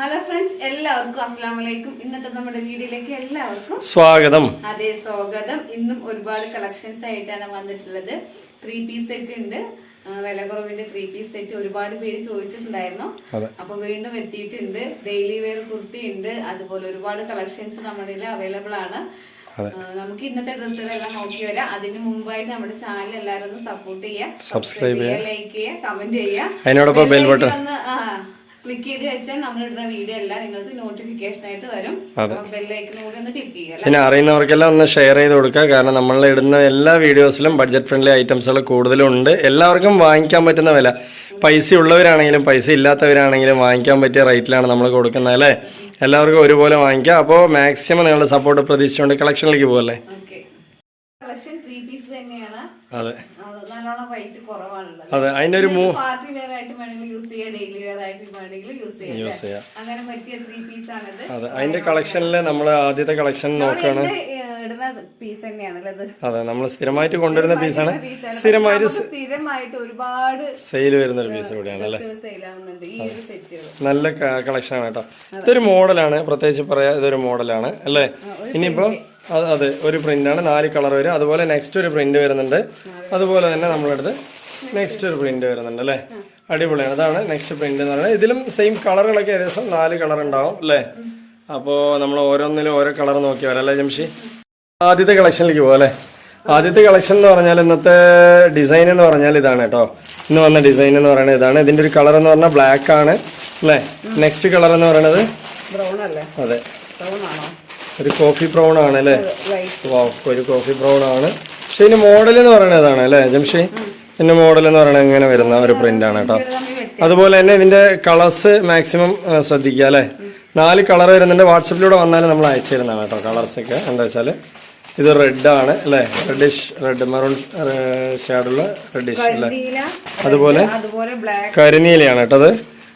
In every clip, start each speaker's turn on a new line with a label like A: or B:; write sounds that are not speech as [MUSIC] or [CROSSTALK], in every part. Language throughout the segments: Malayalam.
A: ഹലോ ഫ്രണ്ട്സ് എല്ലാവർക്കും അസ്സാം വലൈക്കും ഇന്നത്തെ നമ്മുടെ വീഡിയോയിലേക്ക് എല്ലാവർക്കും
B: സ്വാഗതം.
A: അതെ സ്വാഗതം. ഇന്നും ഒരുപാട് കളക്ഷൻസ് ആയിട്ടാണ് വന്നിട്ടുള്ളത്. ത്രീ പീസ് സെറ്റ് ഉണ്ട്. വില കുറവിന്റെ ത്രീ പീസ് സെറ്റ് ഒരുപാട് പേര് ചോദിച്ചിട്ടുണ്ടായിരുന്നു. അപ്പൊ വീണ്ടും എത്തിയിട്ടുണ്ട്. ഡെയിലി വെയർ കുർത്തി ഉണ്ട്. അതുപോലെ ഒരുപാട് കളക്ഷൻസ് നമ്മുടെ അവൈലബിൾ ആണ്. നമുക്ക് ഇന്നത്തെ ഡ്രസ്സുകളെല്ലാം നോക്കി വരാം. അതിന് മുമ്പായിട്ട് നമ്മുടെ ചാനൽ എല്ലാവരും ഒന്ന് സപ്പോർട്ട് ചെയ്യുക.
B: സബ്സ്ക്രൈബ് ചെയ്യുക.
A: ലൈക്ക് ചെയ്യുക കമന്റ് ചെയ്യുക.
B: അതിനോടൊപ്പം bell button.
A: ക്ലിക്ക് ചെയ്ത് വെച്ചാൽ നമ്മൾ ഇടുന്ന വീഡിയോ എല്ലാം നിങ്ങൾക്ക് നോട്ടിഫിക്കേഷൻ ആയിട്ട് വരും. ബെല്ലൈക്കനും കൂടി ഒന്ന് ക്ലിക്ക് ചെയ്യുക
B: പിന്നെ അറിയുന്നവർക്കെല്ലാം ഒന്ന് ഷെയർ ചെയ്ത് കൊടുക്കുക. കാരണം നമ്മൾ ഇടുന്ന എല്ലാ വീഡിയോസിലും ബഡ്ജറ്റ് ഫ്രണ്ട്ലി ഐറ്റംസുകൾ കൂടുതലും ഉണ്ട് എല്ലാവർക്കും വാങ്ങിക്കാൻ പറ്റുന്ന വില. പൈസ ഉള്ളവരാണെങ്കിലും പൈസ ഇല്ലാത്തവരാണെങ്കിലും വാങ്ങിക്കാൻ പറ്റിയ റേറ്റിലാണ് നമ്മൾ കൊടുക്കുന്നത് അല്ലേ? എല്ലാവർക്കും ഒരുപോലെ വാങ്ങിക്കാം. അപ്പോൾ മാക്സിമം നിങ്ങളുടെ സപ്പോർട്ട് പ്രതീക്ഷിച്ചുകൊണ്ട് കളക്ഷനിലേക്ക് പോകല്ലേ
A: കളക്ഷൻ ത്രീ പീസ് തന്നെയാണ്.
B: അതെ.
A: നല്ലോണം റേറ്റ് കുറവാണുള്ളത്
B: അതെ അതിന്റെ ഒരു മൂ
A: പാർട്ടി വെയർ ആയിട്ട് വേണമെങ്കിൽ യൂസ് ചെയ്യാം ഡെയിലി വെയർ ആയിട്ട് വേണമെങ്കിൽ യൂസ് ചെയ്യാം
B: യൂസ് ചെയ്യാം.
A: അങ്ങനെ പറ്റിയ ത്രീ പീസ് ആണിത്.
B: അതെ അതിന്റെ കളക്ഷനിൽ നമ്മൾ ആദ്യത്തെ കളക്ഷൻ നോക്കുകയാണ്
A: തന്നെയാണല്ലേ അത്?
B: നമ്മൾ സ്ഥിരമായിട്ട് കൊണ്ടുവരുന്ന പീസാണ്. സ്ഥിരമായിട്ട്
A: സ്ഥിരമായിട്ട് ഒരുപാട്
B: സെയിൽ വരുന്ന ഒരു പീസ് കൂടിയാണ് അല്ലേ? നല്ല കളക്ഷൻ ആണ് കേട്ടോ. ഇതൊരു മോഡലാണ് പ്രത്യേകിച്ച് പറയാ ഇതൊരു മോഡലാണ് അല്ലേ? ഇനിയിപ്പോ അത് അതെ ഒരു പ്രിന്റാണ് നാല് കളർ വരും. അതുപോലെ നെക്സ്റ്റ് ഒരു പ്രിന്റ് വരുന്നുണ്ട്. അതുപോലെ തന്നെ നമ്മളടുത്ത് നെക്സ്റ്റ് ഒരു പ്രിന്റ് വരുന്നുണ്ട് അല്ലേ? അടിപൊളിയാണ്. അതാണ് നെക്സ്റ്റ് പ്രിന്റ് എന്ന് പറയുന്നത്. ഇതിലും സെയിം കളറുകളൊക്കെ ഏകദേശം നാല് കളർ ഉണ്ടാവും അല്ലേ? അപ്പോ നമ്മൾ ഓരോന്നിലും ഓരോ കളർ നോക്കി വരാം അല്ലേ ജംഷി? ആദ്യത്തെ കളക്ഷനിലേക്ക് പോകാം അല്ലേ? ആദ്യത്തെ കളക്ഷൻ എന്ന് പറഞ്ഞാൽ ഇന്നത്തെ ഡിസൈൻ എന്ന് പറഞ്ഞാൽ ഇതാണ് കേട്ടോ. ഇന്ന് വന്ന ഡിസൈൻ എന്ന് പറയുന്നത് ഇതാണ്. ഇതിന്റെ ഒരു കളർ എന്ന് പറഞ്ഞാൽ ബ്ലാക്ക് ആണ് അല്ലേ? നെക്സ്റ്റ് കളർ എന്ന് പറയുന്നത്? അതെ. ഒരു കോഫി ബ്രൗൺ ആണ് അല്ലേ? വാ ഒരു കോഫി ബ്രൗൺ ആണ്. പക്ഷെ ഇതിന് മോഡൽ എന്ന് പറയുന്നത് ഇതാണ് അല്ലേ ജംഷി? ഇതിന്റെ മോഡൽ എന്ന് പറയുന്നത് ഇങ്ങനെ വരുന്ന ഒരു പ്രിന്റ് ആണ് കേട്ടോ. അതുപോലെ തന്നെ ഇതിന്റെ കളേഴ്സ് മാക്സിമം ശ്രദ്ധിക്കുക അല്ലേ? നാല് കളർ വരുന്നുണ്ട്. വാട്സപ്പിലൂടെ വന്നാൽ നമ്മൾ അയച്ചു തരുന്നതാണ് കേട്ടോ കളേഴ്സ് ഒക്കെ. എന്താ വെച്ചാൽ ഇത് റെഡ് ആണ് അല്ലേ? റെഡിഷ് റെഡ് മെറൂൺ ഷേഡുള്ള റെഡിഷ് അല്ലേ? അതുപോലെ കരിനീലയാണ് കേട്ടോ അത്.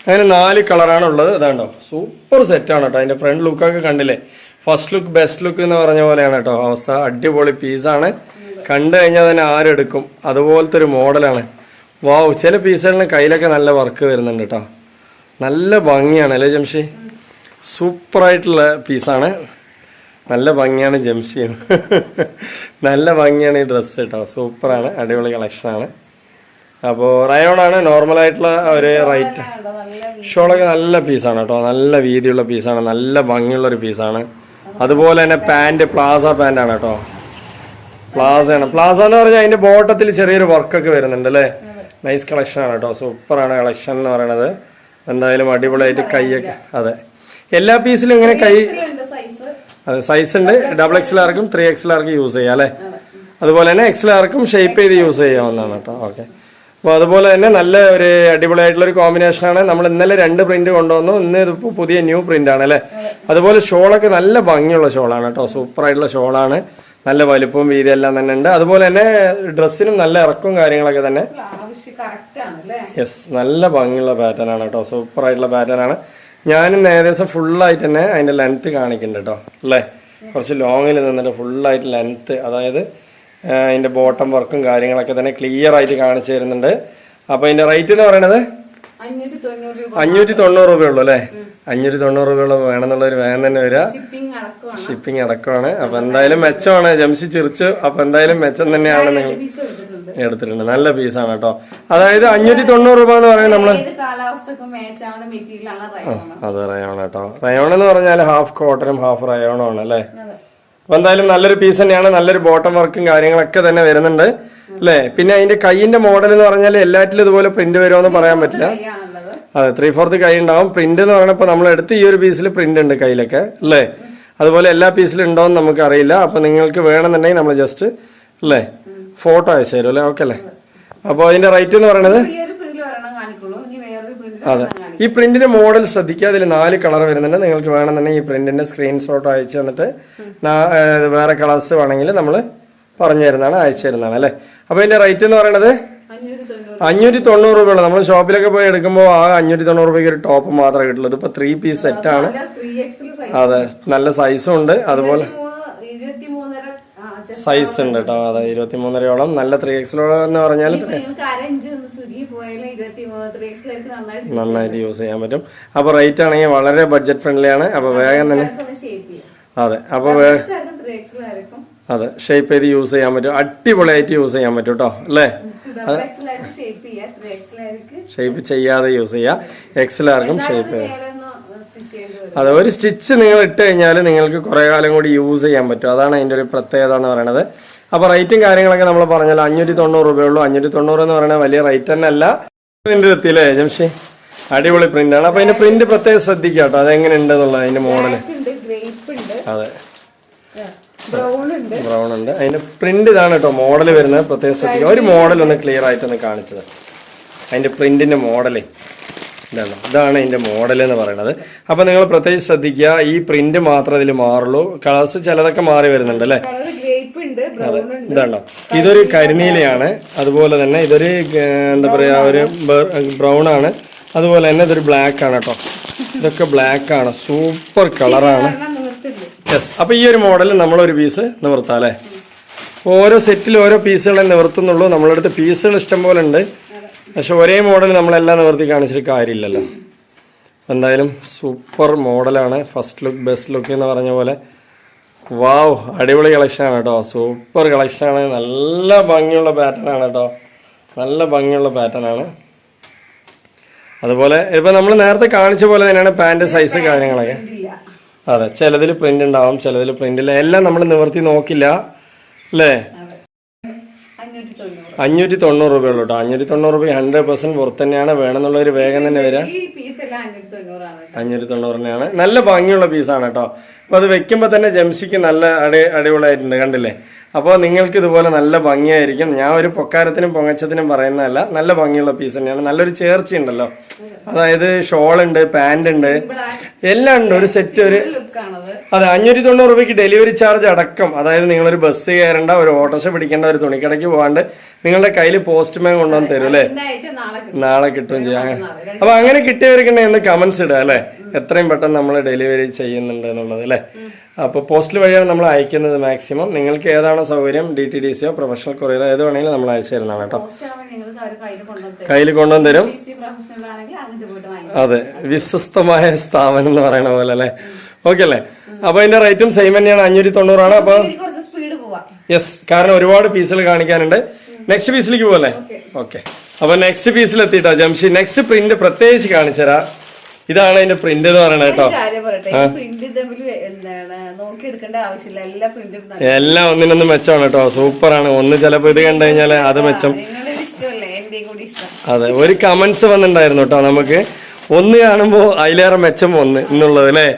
B: അങ്ങനെ നാല് കളറാണ് ഉള്ളത്. അതാണ്ടോ സൂപ്പർ സെറ്റ് ആണ് കേട്ടോ. അതിന്റെ ഫ്രണ്ട് ലുക്കൊക്കെ കണ്ടില്ലേ? ഫസ്റ്റ് ലുക്ക് ബെസ്റ്റ് ലുക്ക് എന്ന് പറഞ്ഞ പോലെയാണ് കേട്ടോ. അവസ്ഥ. അടിപൊളി പീസാണ് കണ്ടു കഴിഞ്ഞാൽ തന്നെ ആരെടുക്കും? അതുപോലത്തെ ഒരു മോഡലാണ്. വാവ് ചില പീസുകളിന് കയ്യിലൊക്കെ നല്ല വർക്ക് വരുന്നുണ്ട് കേട്ടോ നല്ല ഭംഗിയാണ് അല്ലേ ജംഷി? സൂപ്പറായിട്ടുള്ള പീസാണ്. നല്ല ഭംഗിയാണ് ജംഷി. നല്ല ഭംഗിയാണ് ഈ ഡ്രസ്സ് കേട്ടോ സൂപ്പറാണ് അടിപൊളി കളക്ഷനാണ് അപ്പോൾ റയോണാണ് നോർമലായിട്ടുള്ള ഒരു റൈറ്റ് ഷോളൊക്കെ നല്ല പീസാണ് കേട്ടോ നല്ല വീതിയുള്ള പീസാണ്. നല്ല ഭംഗിയുള്ളൊരു പീസാണ്. അതുപോലെ തന്നെ പാന്റ് പ്ലാസ പാന്റാണ് കേട്ടോ പ്ലാസയാണ്. പ്ലാസ എന്ന് പറഞ്ഞാൽ അതിന്റെ ബോട്ടത്തിൽ ചെറിയൊരു വർക്കൊക്കെ വരുന്നുണ്ട് അല്ലേ? നൈസ് കളക്ഷൻ ആണ് കേട്ടോ സൂപ്പറാണ് കളക്ഷൻ എന്ന് പറയണത്. എന്തായാലും അടിപൊളിയായിട്ട് കൈയൊക്കെ അതെ. എല്ലാ പീസിലും ഇങ്ങനെ കൈ അതെ സൈസ് ഉണ്ട്. ഡബിൾ എക്സ് ആർക്കും ത്രീ എക്സ് ആർക്കും യൂസ് ചെയ്യാം അല്ലേ? അതുപോലെ തന്നെ എക്സ് ആർക്കും ഷേപ്പ് ചെയ്ത് യൂസ് ചെയ്യാവുന്നതാണ് കേട്ടോ ഓക്കെ അപ്പോൾ അതുപോലെ തന്നെ നല്ല ഒരു അടിപൊളിയായിട്ടുള്ള ഒരു കോമ്പിനേഷനാണ് നമ്മൾ ഇന്നലെ രണ്ട് പ്രിന്റ് കൊണ്ടുവന്നു. ഇന്ന് ഇതിപ്പോൾ പുതിയ ന്യൂ പ്രിന്റ് ആണ് അല്ലേ? അതുപോലെ ഷോളൊക്കെ നല്ല ഭംഗിയുള്ള ഷോളാണ് കേട്ടോ സൂപ്പറായിട്ടുള്ള ഷോളാണ്. നല്ല വലുപ്പവും വീതിയും എല്ലാം തന്നെ ഉണ്ട്. അതുപോലെ തന്നെ ഡ്രസ്സിനും നല്ല ഇറക്കവും കാര്യങ്ങളൊക്കെ തന്നെ. യെസ് നല്ല ഭംഗിയുള്ള പാറ്റേൺ ആണ് കേട്ടോ. സൂപ്പർ ആയിട്ടുള്ള പാറ്റേൺ ആണ്. ഞാനും ഏകദേശം ഫുള്ളായിട്ട് തന്നെ അതിന്റെ ലെങ്ത്ത് കാണിക്കുന്നുണ്ട് കേട്ടോ. അല്ലേ? കുറച്ച് ലോങ്ങിൽ നിന്നിട്ട് ഫുള്ളായിട്ട് ലെങ്ത്ത് അതായത് അതിന്റെ ബോട്ടം വർക്കും കാര്യങ്ങളൊക്കെ തന്നെ ക്ലിയർ ആയിട്ട് കാണിച്ചു തരുന്നുണ്ട്. അപ്പോൾ അതിന്റെ റേറ്റ് എന്ന് പറയുന്നത്
A: അഞ്ഞൂറ്റി തൊണ്ണൂറ്
B: രൂപയുള്ളൂ അല്ലേ? അഞ്ഞൂറ്റി തൊണ്ണൂറ് രൂപയുള്ള വേണമെന്നുള്ളൊരു വേഗം തന്നെ വരിക
A: ഷിപ്പിംഗ് അടക്കമാണ്.
B: അപ്പൊ എന്തായാലും മെച്ചമാണ്. ജംസി ചിരിച്ചു. അപ്പൊ എന്തായാലും മെച്ചം തന്നെയാണ് നിങ്ങൾ
A: എടുത്തിട്ടുണ്ട്.
B: നല്ല പീസാണ് കേട്ടോ. അതായത് അഞ്ഞൂറ്റി തൊണ്ണൂറ് രൂപ എന്ന് പറയുന്നത്
A: നമ്മൾ
B: അത് റയോൺ കേട്ടോ. റയോൺ എന്ന് പറഞ്ഞാൽ ഹാഫ് കോട്ടനും ഹാഫ് റയോണും ആണ് അല്ലേ? അപ്പൊ എന്തായാലും നല്ലൊരു പീസ് തന്നെയാണ്. നല്ലൊരു ബോട്ടം വർക്കും കാര്യങ്ങളൊക്കെ തന്നെ വരുന്നുണ്ട്. അല്ലേ? പിന്നെ അതിന്റെ കൈയിന്റെ മോഡൽ എന്ന് പറഞ്ഞാൽ എല്ലാറ്റിലും ഇതുപോലെ പ്രിന്റ് വരുമോ പറയാൻ പറ്റില്ല. അതെ ത്രീ ഫോർത്ത് കൈ ഉണ്ടാവും. പ്രിന്റ് എന്ന് പറഞ്ഞപ്പോൾ നമ്മൾ എടുത്ത് ഈ ഒരു പീസിൽ പ്രിന്റ് ഉണ്ട് കയ്യിലൊക്കെ അല്ലേ? അതുപോലെ എല്ലാ പീസിലും ഉണ്ടോയെന്ന് നമുക്ക് അറിയില്ല അപ്പൊ നിങ്ങൾക്ക് വേണമെന്നുണ്ടെങ്കിൽ നമ്മൾ ജസ്റ്റ് അല്ലേ? ഫോട്ടോ അയച്ചു തരും അല്ലേ? ഓക്കെ അല്ലേ? അപ്പോൾ അതിന്റെ റേറ്റ് എന്ന് പറയുന്നത് അതെ. ഈ പ്രിന്റിന്റെ മോഡൽ ശ്രദ്ധിക്കുക അതിൽ നാല് കളർ വരുന്നുണ്ട്. നിങ്ങൾക്ക് വേണമെന്നുണ്ടെങ്കിൽ ഈ പ്രിന്റിന്റെ സ്ക്രീൻഷോട്ട് അയച്ചു തന്നിട്ട് വേറെ കളേഴ്സ് വേണമെങ്കിൽ നമ്മൾ പറഞ്ഞു തരുന്നതാണ് അയച്ചു തരുന്നതാണ് അല്ലേ? അപ്പോൾ ഇതിന്റെ റേറ്റ് എന്ന് പറയുന്നത്
A: അഞ്ഞൂറ്റി തൊണ്ണൂറ്
B: രൂപയുള്ള. നമ്മൾ ഷോപ്പിലൊക്കെ പോയി എടുക്കുമ്പോൾ ആ അഞ്ഞൂറ്റി തൊണ്ണൂറ് രൂപയ്ക്ക് ഒരു ടോപ്പ് മാത്രമേ കിട്ടുള്ളൂ. ഇതിപ്പോൾ ത്രീ പീസ് സെറ്റാണ്
A: ആണ്.
B: അതെ നല്ല സൈസും ഉണ്ട്. അതുപോലെ സൈസ് ഉണ്ട് കേട്ടോ. അതെ ഇരുപത്തി മൂന്നരയോളം നല്ല ത്രീ എക്സിലോളം എന്ന് പറഞ്ഞാൽ
A: നന്നായിട്ട്
B: യൂസ് ചെയ്യാൻ പറ്റും. അപ്പോൾ റേറ്റ് ആണെങ്കിൽ വളരെ ബഡ്ജറ്റ് ഫ്രണ്ട്ലി ആണ്. അപ്പോൾ വേഗം തന്നെ അതെ അപ്പോൾ അതെ ഷേപ്പ് ചെയ്ത് യൂസ് ചെയ്യാൻ പറ്റും? അടിപൊളിയായിട്ട് യൂസ് ചെയ്യാൻ പറ്റും കേട്ടോ അല്ലേ?
A: ഷേപ്പ് ചെയ്യാം.
B: ഷേപ്പ് ചെയ്യാതെ യൂസ് ചെയ്യാം. എക്സലാർക്കും ഷേപ്പ് ചെയ്യാം. അതെ ഒരു സ്റ്റിച്ച് നിങ്ങൾ ഇട്ട് കഴിഞ്ഞാൽ നിങ്ങൾക്ക് കുറേ കാലം കൂടി യൂസ് ചെയ്യാൻ പറ്റും. അതാണ് അതിന്റെ ഒരു പ്രത്യേകത എന്ന് പറയുന്നത് അപ്പോൾ റേറ്റും കാര്യങ്ങളൊക്കെ നമ്മൾ പറഞ്ഞാൽ അഞ്ഞൂറ്റി തൊണ്ണൂറ് രൂപയുള്ളൂ അഞ്ഞൂറ്റി തൊണ്ണൂറ് എന്ന് പറയുന്നത് വലിയ റേറ്റ് തന്നെ അല്ല. പ്രിന്റ് എത്തിയില്ലേ ജംഷി? അടിപൊളി പ്രിന്റ് ആണ്. അപ്പോൾ അതിന്റെ പ്രിന്റ് പ്രത്യേകം ശ്രദ്ധിക്കാം കേട്ടോ അതെങ്ങനെ ഉണ്ടെന്നുള്ളത് അതിന്റെ മോഡൽ അതെ.
A: ബ്രൗൺ ഉണ്ട്.
B: അതിന്റെ പ്രിന്റ് ഇതാണ് കേട്ടോ മോഡൽ വരുന്നത്. പ്രത്യേകം ശ്രദ്ധിക്കുക. ഒരു മോഡൽ ഒന്ന് ക്ലിയർ ആയിട്ടൊന്ന് കാണിച്ചത്. അതിന്റെ പ്രിന്റിന്റെ മോഡലേ ഇതാണ്. ഇതാണ് അതിന്റെ മോഡൽ എന്ന് പറയുന്നത്. അപ്പൊ നിങ്ങൾ പ്രത്യേകിച്ച് ശ്രദ്ധിക്കുക. ഈ പ്രിന്റ് മാത്രം ഇതിൽ മാറുള്ളൂ. കളേഴ്സ് ചിലതൊക്കെ മാറി വരുന്നുണ്ട് അല്ലേ? ഇതാണോ ഇതൊരു കരിനീലയാണ് അതുപോലെ തന്നെ ഇതൊരു എന്താ പറയാ ഒരു ബ്രൗൺ ആണ്. അതുപോലെ തന്നെ ഇതൊരു ബ്ലാക്ക് ആണ് കേട്ടോ. ഇതൊക്കെ ബ്ലാക്ക് ആണ്. സൂപ്പർ കളറാണ് യെസ് അപ്പോൾ ഈ ഒരു മോഡൽ നമ്മളൊരു പീസ് നിവർത്താം അല്ലേ? ഓരോ സെറ്റിൽ ഓരോ പീസുകളെ നിവർത്തുന്നുള്ളൂ. നമ്മളടുത്ത് പീസുകൾ ഇഷ്ടം പോലെ ഉണ്ട്. പക്ഷെ ഒരേ മോഡൽ നമ്മളെല്ലാം നിവർത്തി കാണിച്ചിട്ട് കാര്യമില്ലല്ലോ. എന്തായാലും സൂപ്പർ മോഡലാണ് ഫസ്റ്റ് ലുക്ക് ബെസ്റ്റ് ലുക്ക് എന്ന് പറഞ്ഞ പോലെ. വാവ് അടിപൊളി കളക്ഷനാണ് കേട്ടോ. സൂപ്പർ കളക്ഷനാണ് നല്ല ഭംഗിയുള്ള പാറ്റേൺ ആണ് കേട്ടോ. നല്ല ഭംഗിയുള്ള പാറ്റേൺ ആണ്. അതുപോലെ ഇപ്പോൾ നമ്മൾ നേരത്തെ കാണിച്ച പോലെ തന്നെയാണ് പാന്റ് സൈസ് കാര്യങ്ങളൊക്കെ. അതെ ചിലതിൽ പ്രിന്റ് ഉണ്ടാവും ചിലതിൽ പ്രിന്റ് ഇല്ല. എല്ലാം നമ്മൾ നിവർത്തി നോക്കില്ല അല്ലേ?
A: അഞ്ഞൂറ്റി തൊണ്ണൂറ്
B: രൂപ ഉള്ളൂ രൂപയുള്ളൂ കേട്ടോ അഞ്ഞൂറ്റി തൊണ്ണൂറ് രൂപ ഹൺഡ്രഡ് പെർസെന്റ് പുറത്ത് തന്നെയാണ്. വേണമെന്നുള്ളൊരു വേഗം തന്നെ
A: വരാം. അഞ്ഞൂറ്റി
B: തൊണ്ണൂറ് തന്നെയാണ്. നല്ല ഭംഗിയുള്ള പീസാണ് കേട്ടോ അപ്പൊ അത് വെക്കുമ്പോൾ തന്നെ ജംസിക്ക് നല്ല അടി അടിപൊളിയായിട്ടുണ്ട് കണ്ടില്ലേ? അപ്പോൾ നിങ്ങൾക്ക് ഇതുപോലെ നല്ല ഭംഗിയായിരിക്കും. ഞാൻ ഒരു പൊക്കാരത്തിനും പൊങ്ങച്ചത്തിനും പറയുന്നതല്ല നല്ല ഭംഗിയുള്ള പീസ് തന്നെയാണ്. നല്ലൊരു ചേർച്ചയുണ്ടല്ലോ അതായത് ഷോൾ ഉണ്ട് പാന്റ് ഉണ്ട്. എല്ലാം ഉണ്ട്. ഒരു സെറ്റ് ഒരു അതെ അഞ്ഞൂറ്റി തൊണ്ണൂറ് രൂപയ്ക്ക് ഡെലിവറി ചാർജ് അടക്കം. അതായത് നിങ്ങളൊരു ബസ് കയറേണ്ട ഒരു ഓട്ടോറിക്ഷ പിടിക്കേണ്ട ഒരു തുണിക്കടയ്ക്ക് പോകാണ്ട് നിങ്ങളുടെ കയ്യിൽ പോസ്റ്റ്മാൻ കൊണ്ടുവന്ന് തരും അല്ലേ?
A: നാളെ കിട്ടും.
B: നാളെ കിട്ടുകയും ചെയ്യാം. അപ്പൊ അങ്ങനെ കിട്ടിയവർക്കുണ്ടെങ്കിൽ കമന്റ്സ് ഇടുക അല്ലേ? എത്രയും പെട്ടെന്ന് നമ്മൾ ഡെലിവറി ചെയ്യുന്നുണ്ട് എന്നുള്ളത് അല്ലേ? അപ്പോൾ പോസ്റ്റൽ വഴിയാണ് നമ്മൾ അയക്കുന്നത് മാക്സിമം. നിങ്ങൾക്ക് ഏതാണോ സൗകര്യം ഡി ടി ഡി സിയോ പ്രൊഫഷണൽ കൊറിയറോ ഏത് വേണമെങ്കിലും നമ്മൾ അയച്ചു തരുന്നതാണ് കേട്ടോ.
A: പോസ്റ്റ് കയ്യിൽ കൊണ്ടുവന്ന്
B: തരും. അതെ വിശ്വസ്തമായ സ്ഥാപനം എന്ന് പറയണ പോലെ അല്ലേ? ഓക്കെ അല്ലേ? അപ്പൊ അതിന്റെ റേറ്റും സെയിം തന്നെയാണ് അഞ്ഞൂറ്റി തൊണ്ണൂറാണ് അപ്പൊ
A: കുറച്ച് സ്പീഡ് പോവാം.
B: യെസ് കാരണം ഒരുപാട് പീസുകൾ കാണിക്കാനുണ്ട്. നെക്സ്റ്റ് പീസിലേക്ക് പോകല്ലേ ഓക്കെ അപ്പൊ നെക്സ്റ്റ് പീസിൽ ജംഷി. നെക്സ്റ്റ് പ്രിന്റ് പ്രത്യേകിച്ച് കാണിച്ചുതരാം. ഇതാണ് അതിന്റെ പ്രിന്റ് എന്ന് പറയുന്നത് കേട്ടോ.
A: എല്ലാ
B: ഒന്നിനൊന്ന് മെച്ചമാണ് കേട്ടോ സൂപ്പറാണ്. ഒന്ന് ചിലപ്പോ ഇത് കണ്ടു കഴിഞ്ഞാൽ അത് മെച്ചം. അതെ ഒരു കമന്റ്സ് വന്നിട്ടുണ്ടായിരുന്നു കേട്ടോ നമുക്ക്. ഒന്ന് കാണുമ്പോൾ അതിലേറെ മെച്ചം ഒന്ന് എന്നുള്ളത് അല്ലേ?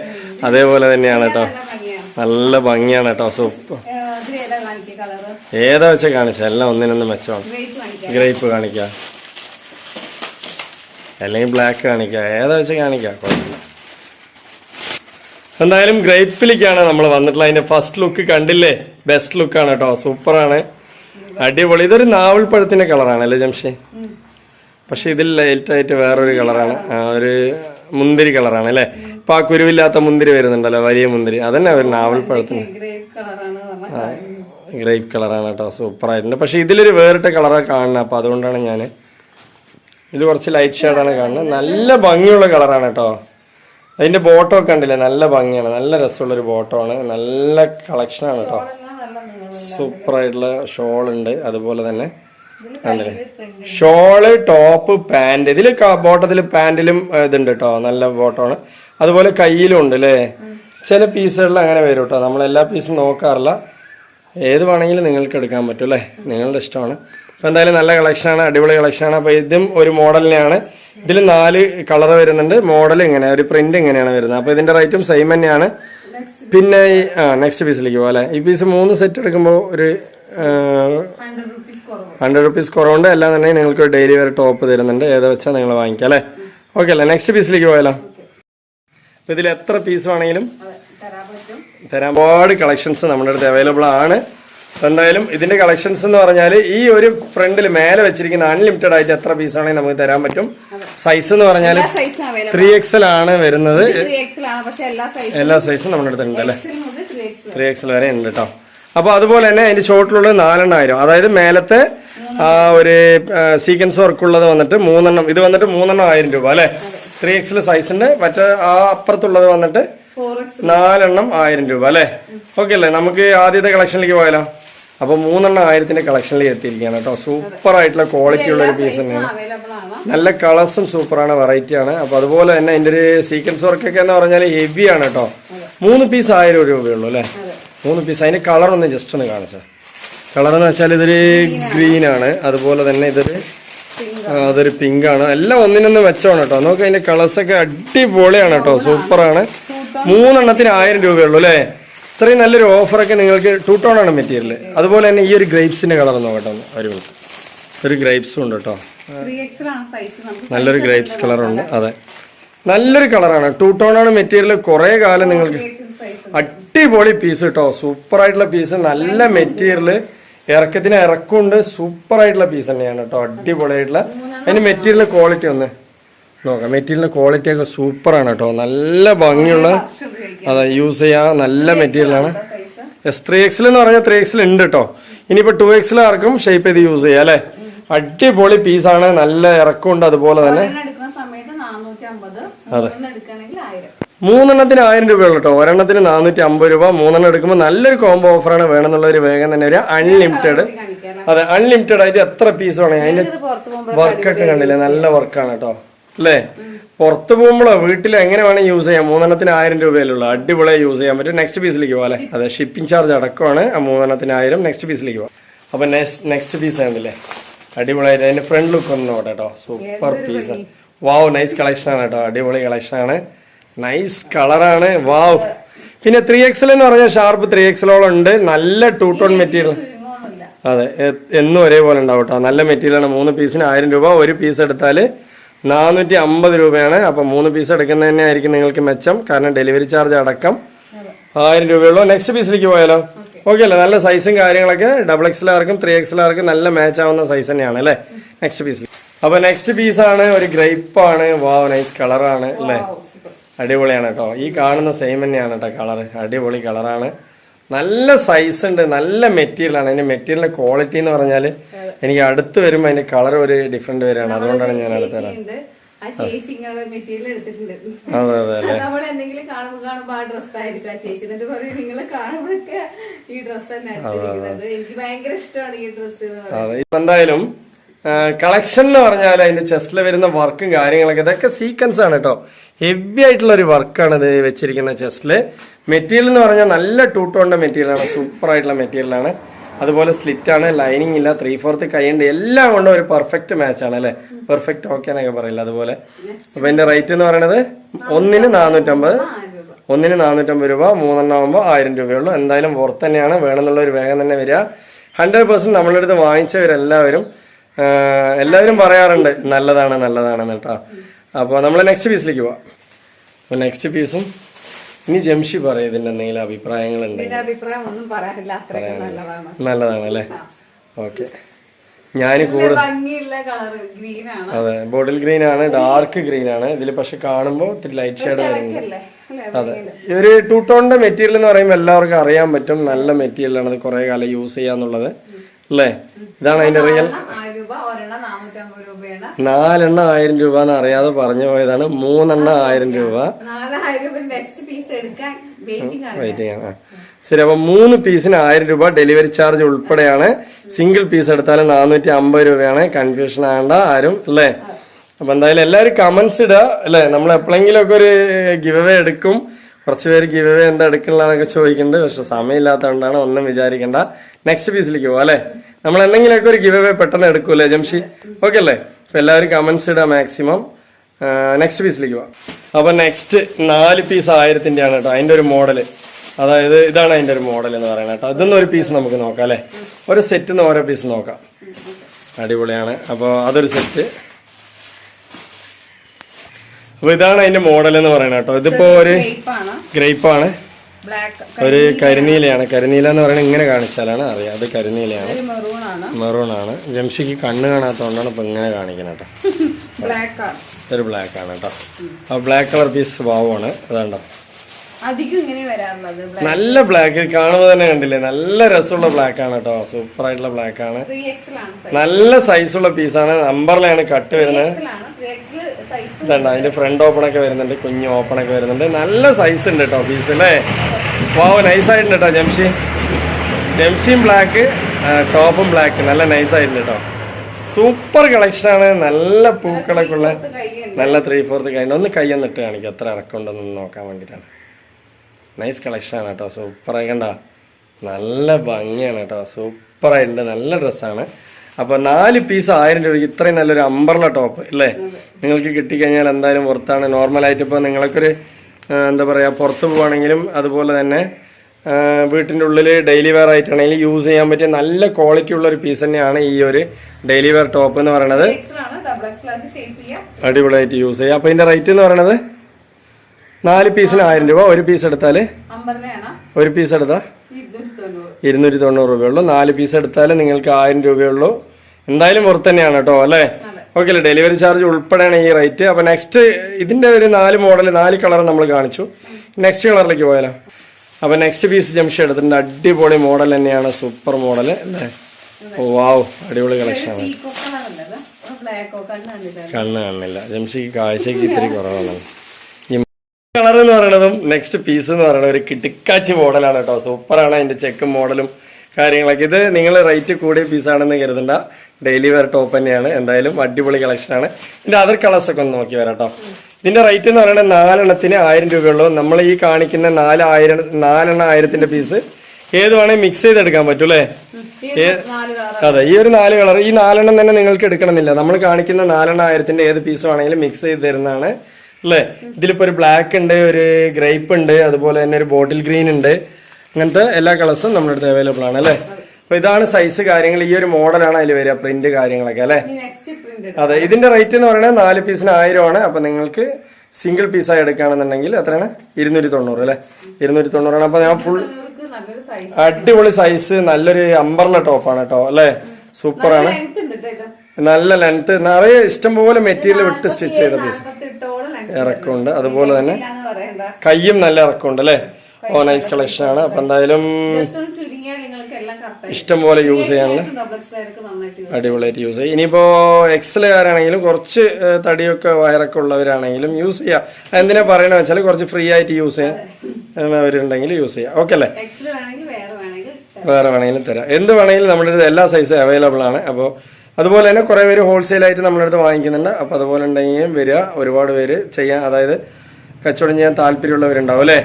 B: അതേപോലെ തന്നെയാണ് കേട്ടോ.
A: നല്ല ഭംഗിയാണ്.
B: കേട്ടോ സൂപ്പർ.
A: ഏതാ
B: വെച്ചാ വെച്ചാൽ കാണിച്ച? എല്ലാം ഒന്നിനൊന്ന് മെച്ചമാണ്.
A: ഗ്രേപ്പ് കാണിക്കാം.
B: അല്ലെങ്കിൽ ബ്ലാക്ക് കാണിക്കുക ഏതാ വെച്ചാൽ കാണിക്കുക കുഴപ്പമില്ല. എന്തായാലും ഗ്രേപ്പിലേക്കാണ് നമ്മൾ വന്നിട്ടുള്ളത്. അതിന്റെ ഫസ്റ്റ് ലുക്ക് കണ്ടില്ലേ? ബെസ്റ്റ് ലുക്കാണ് കേട്ടോ. സൂപ്പറാണ് അടിപൊളി. ഇതൊരു നാവൽപ്പഴത്തിന്റെ കളറാണ് അല്ലേ ജംഷി? പക്ഷെ ഇതിൽ ലൈറ്റ് ആയിട്ട് വേറൊരു കളറാണ് ഒരു മുന്തിരി കളറാണ് അല്ലേ? ഇപ്പൊ ആ കുരുവില്ലാത്ത മുന്തിരി വരുന്നുണ്ടല്ലോ വലിയ മുന്തിരി. അതന്നെ ഒരു നാവൽപ്പഴത്തിന്
A: ഗ്രേപ്പ് കളറാണ് പറഞ്ഞാൽ
B: ഗ്രേപ്പ് കളറാണ് കേട്ടോ. സൂപ്പർ ആയിട്ടുണ്ട്. പക്ഷെ ഇതിലൊരു വേറിട്ട കളറാണ് കാണുന്നത് അപ്പൊ അതുകൊണ്ടാണ് ഞാൻ ഇത് കുറച്ച് ലൈറ്റ് ഷെയ്ഡാണ് കാണുന്നത്. നല്ല ഭംഗിയുള്ള കളറാണ് കേട്ടോ. അതിന്റെ ബോട്ടോ ഒക്കെ ഉണ്ടല്ലേ നല്ല ഭംഗിയാണ്. നല്ല രസമുള്ള ഒരു ബോട്ടോ ആണ്. നല്ല കളക്ഷനാണ് കേട്ടോ. സൂപ്പറായിട്ടുള്ള ഷോൾ ഉണ്ട്. അതുപോലെ തന്നെ
A: കയ്യിൽ
B: ഷോൾ ടോപ്പ് പാന്റ് ഇതിൽ ബോട്ടത്തിൽ പാന്റിലും ഇതുണ്ട് കേട്ടോ. നല്ല ബോട്ടോ ആണ്. അതുപോലെ കയ്യിലും ഉണ്ട് അല്ലേ? ചില പീസുകളിൽ അങ്ങനെ വരും കേട്ടോ. നമ്മൾ എല്ലാ പീസും നോക്കാറില്ല. ഏത് വേണമെങ്കിലും നിങ്ങൾക്ക് എടുക്കാൻ പറ്റും അല്ലേ? നിങ്ങളുടെ ഇഷ്ടമാണ്. അപ്പോൾ എന്തായാലും നല്ല കളക്ഷനാണ് അടിപൊളി കളക്ഷനാണ് അപ്പോൾ ഇതും ഒരു മോഡലിനെയാണ്. ഇതിൽ നാല് കളർ വരുന്നുണ്ട്. മോഡൽ ഇങ്ങനെ ഒരു പ്രിന്റ് ഇങ്ങനെയാണ് വരുന്നത്. അപ്പോൾ ഇതിന്റെ റേറ്റും സെയിം തന്നെയാണ്. പിന്നെ ഈ ആ നെക്സ്റ്റ് പീസിലേക്ക് പോകാം അല്ലേ? ഈ പീസ് മൂന്ന് സെറ്റ് എടുക്കുമ്പോൾ ഒരു
A: ഹൺഡ്രഡ് റുപ്പീസ്
B: കുറവുണ്ട്. എല്ലാം തന്നെ നിങ്ങൾക്ക് ഡെയിലി വരെ ടോപ്പ് തരുന്നുണ്ട്. ഏതാ വെച്ചാൽ നിങ്ങൾ വാങ്ങിക്കാം അല്ലേ? ഓക്കെ അല്ലേ? നെക്സ്റ്റ് പീസിലേക്ക് പോയാലോ? അപ്പോൾ ഇതിൽ എത്ര പീസ് വേണമെങ്കിലും
A: തരാൻ
B: ഒരുപാട് കളക്ഷൻസ് നമ്മുടെ അടുത്ത് അവൈലബിൾ ആണ്. എന്തായാലും ഇതിന്റെ കളക്ഷൻസ് എന്ന് പറഞ്ഞാൽ ഈ ഒരു ഫ്രണ്ടിൽ മേലെ വെച്ചിരിക്കുന്ന അൺലിമിറ്റഡ് ആയിട്ട് എത്ര പീസ് ആണെങ്കിൽ നമുക്ക് തരാൻ പറ്റും. സൈസ് എന്ന് പറഞ്ഞാൽ ത്രീ എക്സൽ ആണ്. വരുന്നത്.
A: എല്ലാ സൈസും
B: നമ്മുടെ അടുത്തുണ്ട് അല്ലേ?
A: ത്രീ എക്സിൽ
B: വരെ ഉണ്ട് കേട്ടോ അപ്പോൾ അതുപോലെ തന്നെ അതിന്റെ ഷോട്ടിലുള്ളത് നാലെണ്ണായിരം. അതായത് മേലത്തെ ആ ഒരു സീക്വൻസ് വർക്ക് ഉള്ളത് വന്നിട്ട് മൂന്നെണ്ണം. ഇത് വന്നിട്ട് മൂന്നെണ്ണം ആയിരം രൂപ അല്ലെ? ത്രീ എക്സിൽ സൈസിന്റെ മറ്റേ ആ അപ്പുറത്തുള്ളത് വന്നിട്ട് നാലെണ്ണം ആയിരം രൂപ അല്ലേ? ഓക്കെ അല്ലേ? നമുക്ക് ആദ്യത്തെ കളക്ഷനിലേക്ക് പോയാലോ? അപ്പൊ മൂന്നെണ്ണം ആയിരത്തിന്റെ കളക്ഷനിൽ എത്തിയിരിക്കുകയാണ് കേട്ടോ. സൂപ്പർ ആയിട്ടുള്ള ക്വാളിറ്റി ഉള്ള ഒരു പീസ് തന്നെയാണ്. നല്ല കളേഴ്സും സൂപ്പറാണ് വെറൈറ്റി ആണ് അപ്പൊ അതുപോലെ തന്നെ അതിന്റെ ഒരു സീക്വൻസ് വർക്കൊക്കെ എന്ന് പറഞ്ഞാൽ ഹെവി ആണ് കേട്ടോ. മൂന്ന് പീസ് ആയിരം രൂപയുള്ളൂ അല്ലേ? മൂന്ന് പീസ് അതിന്റെ കളർ ഒന്ന് ജസ്റ്റ് ഒന്ന് കാണിച്ചാ. കളർ എന്ന് വെച്ചാൽ ഇതൊരു ആണ്. അതുപോലെ തന്നെ ഇതൊരു അതൊരു പിങ്ക് ആണ്. എല്ലാം ഒന്നിനൊന്ന് മെച്ചമാണ് കേട്ടോ. നമുക്ക് അതിന്റെ കളേഴ്സ് ഒക്കെ അടിപൊളിയാണ് കേട്ടോ. സൂപ്പറാണ് മൂന്നെണ്ണത്തിന് ആയിരം രൂപയുള്ളൂ അല്ലേ? ഇത്രയും നല്ലൊരു ഓഫറൊക്കെ നിങ്ങൾക്ക് ടൂ ടോൺ ആണ് മെറ്റീരിയൽ അതുപോലെ തന്നെ ഈ ഒരു ഗ്രേപ്സിന്റെ കളർ നോക്കട്ടെ ഒരു ഒരു ഗ്രേപ്സും ഉണ്ട് കേട്ടോ നല്ലൊരു ഗ്രേപ്സ് കളർ ഉണ്ട്. അതെ. നല്ലൊരു കളറാണ് ടൂ ടോൺ ആണ് മെറ്റീരിയൽ കുറെ കാലം നിങ്ങൾക്ക് അടിപൊളി പീസ് കേട്ടോ സൂപ്പർ ആയിട്ടുള്ള പീസ് നല്ല മെറ്റീരിയൽ ഇറക്കത്തിന് ഇറക്കമുണ്ട് സൂപ്പർ ആയിട്ടുള്ള പീസ് തന്നെയാണ് കേട്ടോ അടിപൊളിയായിട്ടുള്ള. അതിന് മെറ്റീരിയൽ ക്വാളിറ്റി ഒന്ന് നോക്കാം. മെറ്റീരിയലിന്റെ ക്വാളിറ്റി ഒക്കെ സൂപ്പറാണ് കേട്ടോ നല്ല ഭംഗിയുള്ള അതെ യൂസ് ചെയ്യാൻ നല്ല മെറ്റീരിയലാണ്
A: ആണ്.
B: എസ് ത്രീ എക്സിൽ എന്ന് പറഞ്ഞാൽ ത്രീ എക്സിൽ ഉണ്ട് കേട്ടോ ഇനിയിപ്പോ ടു എക്സിൽ ആർക്കും ഷേപ്പ് ചെയ്ത് യൂസ് ചെയ്യാം അല്ലെ? അടിപൊളി പീസ് ആണ് നല്ല ഇറക്കമുണ്ട് അതുപോലെ തന്നെ.
A: അതെ.
B: മൂന്നെണ്ണത്തിന് ആയിരം രൂപയുള്ളൂ കേട്ടോ ഒരെണ്ണത്തിന് നാനൂറ്റി അമ്പത് രൂപ മൂന്നെണ്ണം എടുക്കുമ്പോൾ നല്ലൊരു കോംബോ ഓഫർ ഓഫറാണ് വേണമെന്നുള്ളൊരു വേഗം തന്നെ ഒരു അൺലിമിറ്റഡ് അതെ അൺലിമിറ്റഡ് ആയിട്ട് എത്ര പീസ് വേണം? അതിന്റെ വർക്കൊക്കെ കണ്ടില്ലേ? നല്ല വർക്കാണ് കേട്ടോ അല്ലേ പുറത്ത് പോകുമ്പോഴോ വീട്ടിൽ എങ്ങനെ വേണമെങ്കിൽ യൂസ് ചെയ്യാം. മൂന്നെണ്ണത്തിന് ആയിരം രൂപയിലുള്ള അടിപൊളിയായി യൂസ് ചെയ്യാൻ പറ്റും. നെക്സ്റ്റ് പീസിലേക്ക് പോകാം അല്ലേ അതെ ഷിപ്പിംഗ് ചാർജ് അടക്കമാണ്. ആ മൂന്നെണ്ണത്തിന് ആയിരം. നെക്സ്റ്റ് പീസിലേക്ക് പോകാം അപ്പം നെക്സ്റ്റ് നെക്സ്റ്റ് പീസ് ആണല്ലേ അടിപൊളിയായിട്ട് അതിന്റെ ഫ്രണ്ട് ലുക്ക് ഒന്ന് നോട്ടെ കേട്ടോ സൂപ്പർ പീസ് വാവ് നൈസ് കളക്ഷനാണ് ആണ് കേട്ടോ അടിപൊളി കളക്ഷനാണ് ആണ്. നൈസ് കളറാണ് വാവ് പിന്നെ ത്രീ എക്സൽ എന്ന് പറഞ്ഞാൽ ഷാർപ്പ് ത്രീ എക്സലോളം ഉണ്ട്. നല്ല ടൂ ടോൺ മെറ്റീരിയൽ അതെ എന്നും ഒരേപോലെ ഉണ്ടാവും കേട്ടോ നല്ല മെറ്റീരിയലാണ് മൂന്ന് പീസിന് ആയിരം രൂപ. ഒരു പീസ് എടുത്താൽ നാനൂറ്റി അമ്പത് രൂപയാണ്. അപ്പം മൂന്ന് പീസ് എടുക്കുന്നത് തന്നെ ആയിരിക്കും നിങ്ങൾക്ക് മെച്ചം. കാരണം ഡെലിവറി ചാർജ് അടക്കം ആയിരം രൂപയുള്ളൂ നെക്സ്റ്റ് പീസിലേക്ക് പോയാലോ? ഓക്കെ അല്ലേ? നല്ല സൈസും കാര്യങ്ങളൊക്കെ. ഡബിൾ എക്സിലാർക്കും ത്രീ എക്സിലാർക്കും നല്ല മാച്ച് ആവുന്ന സൈസ് തന്നെയാണ് അല്ലേ? നെക്സ്റ്റ് പീസിൽ അപ്പോൾ നെക്സ്റ്റ് പീസാണ് ഒരു ഗ്രേപ്പ് ആണ്. വാവ് നൈസ് കളറാണ് അല്ലേ? അടിപൊളിയാണ് കേട്ടോ. ഈ കാണുന്ന സെയിം തന്നെയാണ് കേട്ടോ കളർ അടിപൊളി കളറാണ് നല്ല സൈസ് ഉണ്ട് നല്ല മെറ്റീരിയൽ ആണ്. അതിന്റെ മെറ്റീരിയലിന്റെ ക്വാളിറ്റി എന്ന് പറഞ്ഞാൽ എനിക്ക് അടുത്ത് വരുമ്പോൾ അതിന്റെ കളർ ഒരു ഡിഫറെന്റ് വരികയാണ്. അതുകൊണ്ടാണ് ഞാൻ അടുത്ത് അതെ എന്തായാലും കളക്ഷൻ എന്ന് പറഞ്ഞാൽ അതിന്റെ ചെസ്റ്റിൽ വരുന്ന വർക്കും കാര്യങ്ങളൊക്കെ. ഇതൊക്കെ സീക്വൻസ് ആണ് കേട്ടോ ഹെവി ആയിട്ടുള്ള ഒരു വർക്കാണ് ഇത് വെച്ചിരിക്കുന്ന ചെസ്റ്റിൽ മെറ്റീരിയൽ എന്ന് പറഞ്ഞാൽ നല്ല ടൂട്ടോണ്ട മെറ്റീരിയൽ ആണ്. സൂപ്പർ ആയിട്ടുള്ള മെറ്റീരിയലാണ് അതുപോലെ സ്ലിറ്റ് ആണ് ലൈനിങ് ഇല്ല ത്രീ ഫോർത്ത് കൈയുണ്ട് എല്ലാം കൊണ്ടും ഒരു പെർഫെക്റ്റ് ആണ് അല്ലെ? പെർഫെക്റ്റ് ഓക്കെ എന്നൊക്കെ പറയില്ല അതുപോലെ? അപ്പൊ എന്റെ റേറ്റ് എന്ന് പറയുന്നത് ഒന്നിന് നാനൂറ്റമ്പത്. ഒന്നിന് നാനൂറ്റമ്പത് രൂപ മൂന്നെണ്ണം ആകുമ്പോൾ ആയിരം രൂപയുള്ളൂ. എന്തായാലും പുറത്ത് തന്നെയാണ്. വേണമെന്നുള്ള ഒരു വേഗം തന്നെ വരിക. ഹൺഡ്രഡ് പെർസെന്റ് നമ്മളെടുത്ത് വാങ്ങിച്ചവരെല്ലാവരും എല്ലാവരും പറയാറുണ്ട് നല്ലതാണ് നല്ലതാണ് കേട്ടോ. അപ്പോൾ നമ്മൾ നെക്സ്റ്റ് പീസിലേക്ക് പോവാം. അപ്പോൾ നെക്സ്റ്റ് പീസും ഇനി ജംഷി പറയും ഇതിന്റെ എന്തെങ്കിലും അഭിപ്രായങ്ങളുണ്ട്
A: നല്ലതാണ്.
B: അല്ലേ? ഓക്കെ. ഞാൻ
A: കൂടുതൽ
B: അതെ ബോട്ടിൽ ഗ്രീൻ ആണ് ഡാർക്ക് ഗ്രീൻ ആണ്. ഇതിൽ പക്ഷെ കാണുമ്പോൾ ഇത്തിരി ലൈറ്റ് ഷെയ്ഡ് വരുന്നുണ്ട്.
A: അല്ലേ
B: അതെ. ഒരു ടൂ ടോണിന്റെ മെറ്റീരിയൽ എന്ന് പറയുമ്പോൾ എല്ലാവർക്കും അറിയാൻ പറ്റും. നല്ല മെറ്റീരിയൽ ആണ് ഇത് കുറെ കാലം യൂസ് ചെയ്യാന്നുള്ളത്. അല്ലേ? ഇതാണ് അതിന്റെ റിയൽ നാലെണ്ണം ആയിരം രൂപ എന്ന് അറിയാതെ പറഞ്ഞു പോയതാണ്. മൂന്നെണ്ണ ആയിരം രൂപ.
A: വെയിറ്റിംഗ് ആണ്.
B: ശരി അപ്പൊ മൂന്ന് പീസിന് ആയിരം രൂപ ഡെലിവറി ചാർജ് ഉൾപ്പെടെയാണ്. സിംഗിൾ പീസ് എടുത്താലും നാനൂറ്റി അമ്പത് രൂപയാണ്. കൺഫ്യൂഷൻ ആകണ്ട ആരും അല്ലേ? അപ്പൊ എന്തായാലും എല്ലാവരും കമന്റ്സ് ഇടുക അല്ലേ? നമ്മൾ എപ്പോഴെങ്കിലും ഒക്കെ ഒരു ഗിവ് അവേ എടുക്കും. കുറച്ച് പേര് ഗിവ് അവേ എന്താ എടുക്കണെന്നൊക്കെ ചോദിക്കുന്നുണ്ട്. പക്ഷെ സമയമില്ലാത്തതുകൊണ്ടാണ് ഒന്നും വിചാരിക്കേണ്ട. നെക്സ്റ്റ് പീസിലേക്ക് പോവാം അല്ലേ? നമ്മൾ എന്തെങ്കിലുമൊക്കെ ഒരു ഗിവ് അവേ പെട്ടെന്ന് എടുക്കൂലേ ജംഷി? ഓക്കെ അല്ലേ? അപ്പൊ എല്ലാവരും കമന്റ്സ് ഇടുക മാക്സിമം നെക്സ്റ്റ് പീസിലേക്ക് പോവാം അപ്പൊ നെക്സ്റ്റ് നാല് പീസ് ആയിരത്തിന്റെ ആണ് കേട്ടോ അതിന്റെ ഒരു മോഡൽ അതായത് ഇതാണ് അതിന്റെ ഒരു മോഡൽ എന്ന് പറയുന്നത് കേട്ടോ. ഇതൊന്നും ഒരു പീസ് നമുക്ക് നോക്കാം അല്ലേ? ഒരു സെറ്റിന്ന് ഓരോ പീസ് നോക്കാം. അടിപൊളിയാണ്. അപ്പോൾ അതൊരു സെറ്റ് അപ്പോൾ ഇതാണ് അതിന്റെ മോഡൽ എന്ന് പറയുന്നത് കേട്ടോ. ഇതിപ്പോ ഒരു
A: ആണ്.
B: ഗ്രേപ്പാണ് ഒരു കരിനീലയാണ്. കരിനീല എന്ന് പറയുന്നത് ഇങ്ങനെ കാണിച്ചാലാണ് അറിയാം. അത് കരിനീലയാണ്. മെറൂണാണ്. ജംഷിക്ക് കണ്ണ് കാണാത്തതുകൊണ്ടാണ് ഇപ്പൊ ഇങ്ങനെ കാണിക്കുന്നത് കേട്ടോ. [LAUGHS]
A: ബ്ലാക്ക് ആണ്.
B: ബ്ലാക്ക് ആണ് കേട്ടോ. ആ ബ്ലാക്ക് കളർ പീസ് വാവാണ്. അതാണ്ടോ.
A: അധികം ഇങ്ങനെ വരാറുള്ളത്
B: നല്ല ബ്ലാക്ക് കാണുമ്പോൾ തന്നെ കണ്ടില്ലേ? നല്ല രസമുള്ള ബ്ലാക്ക് ആണ് കേട്ടോ. സൂപ്പർ ആയിട്ടുള്ള ബ്ലാക്ക് ആണ്. നല്ല സൈസുള്ള പീസാണ് നമ്പറിലാണ് കട്ട് വരുന്നത്. ഇതുണ്ട്. അതിന്റെ ഫ്രണ്ട് ഓപ്പൺ ഒക്കെ വരുന്നുണ്ട്. കുഞ്ഞ് ഓപ്പൺ ഒക്കെ വരുന്നുണ്ട്. നല്ല സൈസ് ഉണ്ട് കേട്ടോ പീസ് അല്ലേ? വാവ് നൈസ് ആയിട്ടുണ്ട് കേട്ടോ ജംഷി. ജംഷിയും ബ്ലാക്ക് ടോപ്പും ബ്ലാക്ക് നല്ല നൈസ് ആയിട്ടുണ്ട് കേട്ടോ. സൂപ്പർ കളക്ഷനാണ് നല്ല പൂക്കളൊക്കെ ഉള്ള നല്ല ത്രീ ഫോർത്ത് കൈ ഒന്ന് കയ്യൊന്ന് ഇട്ട് കാണിക്കും. എത്ര ഇറക്കമുണ്ടെന്ന് നോക്കാൻ വേണ്ടിയിട്ടാണ്. നൈസ് കളക്ഷനാണ് കേട്ടോ. സൂപ്പറായി കണ്ട? നല്ല ഭംഗിയാണ് കേട്ടോ. സൂപ്പറായിട്ടുണ്ട് നല്ല ഡ്രസ്സാണ് അപ്പോൾ നാല് പീസ് ആയിരം രൂപയ്ക്ക് ഇത്രയും നല്ലൊരു അമ്പർല ടോപ്പ് അല്ലേ? നിങ്ങൾക്ക് കിട്ടിക്കഴിഞ്ഞാൽ എന്തായാലും പുറത്താണ് നോർമലായിട്ട് ഇപ്പോൾ നിങ്ങൾക്കൊരു എന്താ പറയുക പുറത്ത് പോവുകയാണെങ്കിലും അതുപോലെ തന്നെ വീട്ടിന്റെ ഉള്ളിൽ ഡെയിലി വെയർ ആയിട്ടാണെങ്കിലും യൂസ് ചെയ്യാൻ പറ്റിയ നല്ല ക്വാളിറ്റി ഉള്ള ഒരു പീസ് തന്നെയാണ് ഈ ഒരു ഡെയിലി വെയർ ടോപ്പ് എന്ന് പറയുന്നത്. അടിപൊളിയായിട്ട് യൂസ് ചെയ്യാം. അപ്പോൾ ഇതിന്റെ റേറ്റ് എന്ന് പറയുന്നത്? നാല് പീസിന് ആയിരം രൂപ. ഒരു പീസ് എടുത്താൽ ഒരു പീസ് എടുത്താ?
A: ഇരുന്നൂറ്റി തൊണ്ണൂറ്
B: രൂപയുള്ളൂ നാല് പീസ് എടുത്താൽ നിങ്ങൾക്ക് ആയിരം രൂപയുള്ളൂ എന്തായാലും പുറത്ത് തന്നെയാണ് കേട്ടോ അല്ലേ? ഓക്കെ അല്ലേ? ഡെലിവറി ചാർജ് ഉൾപ്പെടെയാണ് ഈ റേറ്റ് അപ്പോൾ നെക്സ്റ്റ് ഇതിന്റെ ഒരു നാല് മോഡൽ നാല് കളർ നമ്മൾ കാണിച്ചു. നെക്സ്റ്റ് കളറിലേക്ക് പോയാലോ? അപ്പോൾ നെക്സ്റ്റ് പീസ് ജംഷി എടുത്തിട്ടുണ്ട്. അടിപൊളി മോഡൽ തന്നെയാണ്. സൂപ്പർ മോഡൽ അല്ലേ? ഓ വാവ് അടിപൊളി
A: കളക്ഷൻ
B: കണ്ണ് കാണുന്നില്ല ജംഷിക്ക് കാഴ്ചക്ക് ഇത്തിരി കുറവാണ്. കളർ എന്ന് പറയുന്നതും നെക്സ്റ്റ് പീസ് എന്ന് പറയുന്നത് ഒരു കിട്ടിക്കാച്ചി മോഡലാണ് കേട്ടോ. സൂപ്പറാണ് അതിന്റെ ചെക്കും മോഡലും കാര്യങ്ങളൊക്കെ. ഇത് നിങ്ങൾ റേറ്റ് കൂടിയ പീസാണെന്ന് കരുതണ്ട. ഡെയിലി വെയർ ടോപ്പ് തന്നെയാണ്. എന്തായാലും അടിപൊളി കളക്ഷനാണ് ഇതിന്റെ അതർ കളേഴ്സ് ഒക്കെ ഒന്ന് നോക്കി വരാം കേട്ടോ ഇതിന്റെ റേറ്റ് എന്ന് പറയുന്നത് നാലെണ്ണത്തിന് ആയിരം രൂപയുള്ളൂ. നമ്മൾ ഈ കാണിക്കുന്ന നാലായിരം നാലെണ്ണ ആയിരത്തിന്റെ പീസ് ഏത് വേണമെങ്കിൽ മിക്സ് ചെയ്തെടുക്കാൻ പറ്റും അല്ലേ?
A: നാല് കളർ
B: അതെ ഈ ഒരു നാല് കളർ ഈ നാലെണ്ണം തന്നെ നിങ്ങൾക്ക് എടുക്കണമെന്നില്ല. നമ്മൾ കാണിക്കുന്ന നാലെണ്ണം ആയിരത്തിന്റെ ഏത് പീസ് വേണമെങ്കിലും മിക്സ് ചെയ്ത് തരുന്നതാണ്. അല്ലേ ഇതിലിപ്പോ ഒരു ബ്ലാക്ക് ഉണ്ട് ഒരു ഗ്രേപ്പ് ഉണ്ട് അതുപോലെ തന്നെ ഒരു ബോട്ടിൽ ഗ്രീൻ ഉണ്ട്. അങ്ങനത്തെ എല്ലാ കളേഴ്സും നമ്മുടെ അടുത്ത് അവൈലബിൾ ആണ് അല്ലേ അപ്പൊ ഇതാണ് സൈസ് കാര്യങ്ങൾ. ഈ ഒരു മോഡലാണ് അതിൽ വരിക പ്രിന്റ് കാര്യങ്ങളൊക്കെ അല്ലേ അതെ ഇതിന്റെ റേറ്റ് എന്ന് പറയുന്നത് നാല് പീസിന് ആണ്. അപ്പൊ നിങ്ങൾക്ക് സിംഗിൾ പീസായി എടുക്കുകയാണെന്നുണ്ടെങ്കിൽ എത്രയാണ്? ഇരുന്നൂറ്റി തൊണ്ണൂറ് അല്ലേ ഇരുന്നൂറ്റി തൊണ്ണൂറാണ് അപ്പൊ ഞാൻ ഫുൾ അടിപൊളി സൈസ് നല്ലൊരു അമ്പർല ടോപ്പാണ് കേട്ടോ അല്ലേ സൂപ്പറാണ്. നല്ല ലെങ്ത് നിറയെ ഇഷ്ടംപോലെ മെറ്റീരിയൽ വിട്ട് സ്റ്റിച്ച് ചെയ്ത പീസ് ഇറക്കമുണ്ട്. അതുപോലെ തന്നെ കയ്യും നല്ല ഇറക്കമുണ്ട് അല്ലേ ഓ നൈസ് കളക്ഷൻ ആണ്. അപ്പൊ എന്തായാലും
A: ഇഷ്ടം പോലെ
B: ഇഷ്ടംപോലെ യൂസ് ചെയ്യാനുള്ള അടിപൊളിയായിട്ട് യൂസ് ചെയ്യാം. ഇനിയിപ്പോ എക്സലുകാരാണെങ്കിലും കുറച്ച് തടിയൊക്കെ വയറൊക്കെ ഉള്ളവരാണെങ്കിലും യൂസ് ചെയ്യാം. എന്തിനാ പറയണ വെച്ചാൽ കുറച്ച് ഫ്രീ ആയിട്ട് യൂസ് ചെയ്യാൻ യൂസ് ചെയ്യാം. ഓക്കെ അല്ലേ?
A: വേറെ
B: വേണമെങ്കിലും തരാം. എന്ത് വേണമെങ്കിലും നമ്മുടെ എല്ലാ സൈസും അവൈലബിൾ ആണ്. അപ്പോൾ അതുപോലെ തന്നെ കുറേ പേര് ഹോൾസെയിലായിട്ട് നമ്മുടെ അടുത്ത് വാങ്ങിക്കുന്നുണ്ട്. അപ്പോൾ അതുപോലെ ഉണ്ടെങ്കിൽ വരിക. ഒരുപാട് പേര് ചെയ്യാൻ അതായത് കച്ചവടം ചെയ്യാൻ താല്പര്യമുള്ളവരുണ്ടാവും അല്ലേ?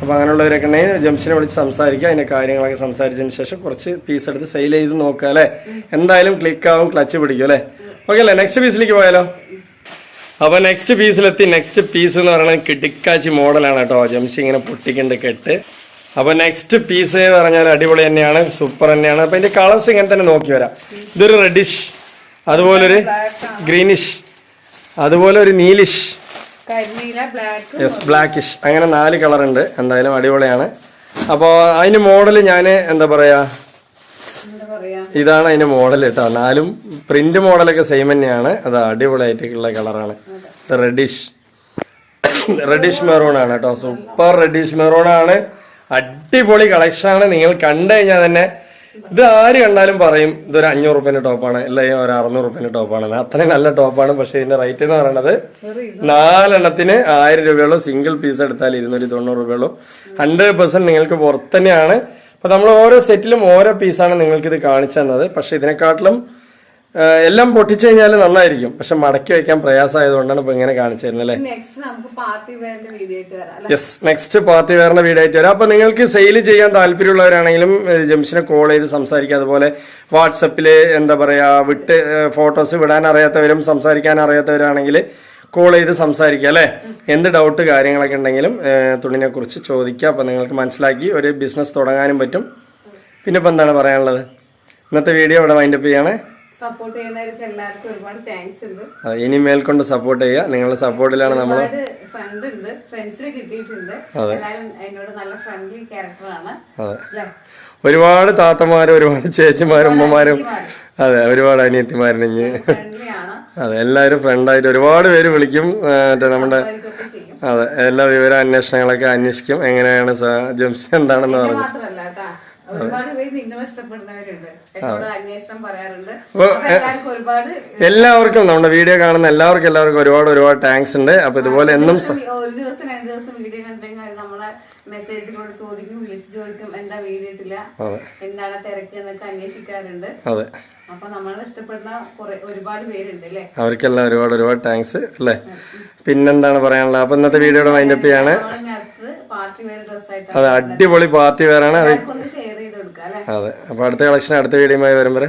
B: അപ്പോൾ അങ്ങനെയുള്ളവരൊക്കെ ഉണ്ടെങ്കിൽ ജംഷനെ വിളിച്ച് സംസാരിക്കുക. അതിന്റെ കാര്യങ്ങളൊക്കെ സംസാരിച്ചതിന് ശേഷം കുറച്ച് പീസ് എടുത്ത് സെയിൽ ചെയ്ത് നോക്കുക അല്ലേ? എന്തായാലും ക്ലിക്ക് ആവും ക്ലച്ച് പിടിക്കും അല്ലേ? ഓക്കെ അല്ലേ? നെക്സ്റ്റ് പീസിലേക്ക് പോയാലോ? അപ്പോൾ നെക്സ്റ്റ് പീസിലെത്തി നെക്സ്റ്റ് പീസ് എന്ന് പറയുന്നത് കിടിക്കാച്ചി മോഡലാണ് കേട്ടോ. ജംഷി ഇങ്ങനെ പൊട്ടിക്കേണ്ട കെട്ട്. അപ്പൊ നെക്സ്റ്റ് പീസ് എന്ന് പറഞ്ഞാൽ അടിപൊളി തന്നെയാണ് സൂപ്പർ തന്നെയാണ്. അപ്പൊ ഇതിന്റെ കളേഴ്സ് ഇങ്ങനെ തന്നെ നോക്കി വരാം. ഇതൊരു റെഡിഷ് അതുപോലെ ഒരു ഗ്രീനിഷ് അതുപോലെ ഒരു നീലിഷ് യെസ് ബ്ലാക്കിഷ് അങ്ങനെ നാല് കളർ ഉണ്ട്. എന്തായാലും അടിപൊളിയാണ്. അപ്പോൾ അതിന് മോഡൽ ഞാൻ എന്താ പറയാ? ഇതാണ് അതിന്റെ മോഡൽ കേട്ടോ നാലും പ്രിന്റ് മോഡലൊക്കെ സെയിം തന്നെയാണ്. അത് അടിപൊളിയായിട്ടുള്ള കളറാണ് റെഡിഷ് റെഡിഷ് മെറൂൺ ആണ് കേട്ടോ സൂപ്പർ റെഡിഷ് മെറൂൺ ആണ്. അടിപൊളി കളക്ഷനാണ് നിങ്ങൾ കണ്ടു കഴിഞ്ഞാൽ തന്നെ ഇത് ആര് കണ്ടാലും പറയും ഇതൊരു അഞ്ഞൂറ് റുപ്യന്റെ ടോപ്പാണ് അല്ലെങ്കിൽ ഒരു അറുന്നൂറ് റുപ്യന്റെ ടോപ്പാണ് അത്രയും നല്ല ടോപ്പാണ് പക്ഷെ ഇതിന്റെ റേറ്റ് എന്ന് പറയുന്നത് നാലെണ്ണത്തിന് ആയിരം രൂപയുള്ളൂ. സിംഗിൾ പീസ് എടുത്താൽ ഇരുന്നൂറ്റി തൊണ്ണൂറ് രൂപയുള്ളൂ. ഹൺഡ്രഡ് പെർസെന്റ് നിങ്ങൾക്ക് പുറത്ത് തന്നെയാണ്. അപ്പൊ നമ്മൾ ഓരോ സെറ്റിലും ഓരോ പീസാണ് നിങ്ങൾക്ക് ഇത് കാണിച്ചു തന്നത്. പക്ഷെ ഇതിനെക്കാട്ടിലും എല്ലാം പൊട്ടിച്ചു കഴിഞ്ഞാൽ നന്നായിരിക്കും. പക്ഷെ മടക്കി വെക്കാൻ പ്രയാസമായതുകൊണ്ടാണ് ഇപ്പൊ ഇങ്ങനെ കാണിച്ചു തരുന്നത് അല്ലേ?
A: വെയറിന്റെ
B: യെസ് നെക്സ്റ്റ് പാർട്ടി വേറെ വീഡിയോ ആയിട്ട് വരാം. അപ്പൊ നിങ്ങൾക്ക് സെയിൽ ചെയ്യാൻ താല്പര്യമുള്ളവരാണെങ്കിലും ജംഷനെ കോൾ ചെയ്ത് സംസാരിക്കുക. അതുപോലെ വാട്സപ്പിൽ എന്താ പറയാ വിട്ട് ഫോട്ടോസ് വിടാൻ അറിയാത്തവരും സംസാരിക്കാൻ അറിയാത്തവരാണെങ്കിൽ കോൾ ചെയ്ത് സംസാരിക്കുക അല്ലേ? എന്ത് ഡൗട്ട് കാര്യങ്ങളൊക്കെ ഉണ്ടെങ്കിലും തുണിനെ കുറിച്ച് ചോദിക്കുക. അപ്പൊ നിങ്ങൾക്ക് മനസ്സിലാക്കി ഒരു ബിസിനസ് തുടങ്ങാനും പറ്റും. പിന്നെ ഇപ്പൊ എന്താണ് പറയാനുള്ളത്? ഇന്നത്തെ വീഡിയോ ഇവിടെ വൈൻഡപ്പ് ചെയ്യാണ്.
A: സപ്പോർട്ട് ചെയ്യുന്നവർക്ക് എല്ലാവർക്കും ഒരുപാട് താങ്ക്സ് ഉണ്ട്.
B: ഇനി മേൽക്കൊണ്ട് സപ്പോർട്ട് ചെയ്യുക. നിങ്ങളുടെ സപ്പോർട്ടിലാണ് നമ്മൾ
A: ഫ്രണ്ട് ഉണ്ട്. കിട്ടിയിട്ടുണ്ട്. എല്ലാവരും എന്നോട് നല്ല ഫ്രണ്ട്ലി ക്യാരക്ടറാണ്
B: ഒരുപാട് താത്തമാരും ഒരുപാട് ചേച്ചിമാരും ഉമ്മമാരും. അതെ ഒരുപാട് അനിയത്തിമാരുണ്ടെങ്കിൽ അതെ എല്ലാവരും ഫ്രണ്ടായിട്ട് ഒരുപാട് പേര് വിളിക്കും. മറ്റേ നമ്മുടെ അതെ എല്ലാ വിവര അന്വേഷണങ്ങളൊക്കെ അന്വേഷിക്കും. എങ്ങനെയാണ് ജംസി എന്താണെന്ന് പറഞ്ഞു
A: ഒരുപാട് പേര് നിങ്ങളെ ഇഷ്ടപ്പെടുന്നവരുണ്ട്. എന്നോട് അന്വേഷണം പറയാറുണ്ട്. എല്ലാവർക്കും ഒരുപാട്
B: എല്ലാവർക്കും നമ്മുടെ വീഡിയോ കാണുന്ന എല്ലാവർക്കും എല്ലാവർക്കും ഒരുപാട് ഒരുപാട് താങ്ക്സ് ഉണ്ട്. അപ്പൊ ഇതുപോലെ എന്നും
A: ഒരു ദിവസം രണ്ട് ദിവസം വീഡിയോ കണ്ടെങ്കിൽ അത് നമ്മളെ മെസ്സേജിലൂടെ ചോദിക്കും വിളിച്ചു ചോദിക്കും എന്താ വീഡിയോ ഇട്ടില്ല
B: അതെ.
A: എന്താണ് തിരക്ക് എന്നൊക്കെ അന്വേഷിക്കാറുണ്ട്.
B: അതെ.
A: അപ്പൊ നമ്മളെ ഇഷ്ടപ്പെടുന്ന ഒരുപാട് പേരുണ്ട് അല്ലേ?
B: അവർക്കെല്ലാം ഒരുപാട് ഒരുപാട് താങ്ക്സ് അല്ലേ? പിന്നെന്താണ് പറയാനുള്ളത്? അപ്പൊ ഇന്നത്തെ വീഡിയോയുടെ വൈൻഡപ്പ് ചെയ്യാണ്.
A: പാർട്ടി വെയർ ഡ്രസ് ആയിട്ട്
B: അടിപൊളി പാർട്ടി വേറാണ് അത് അതെ. അപ്പൊ അടുത്ത കളക്ഷൻ അടുത്ത വീഡിയോയുമായി വരും വരെ.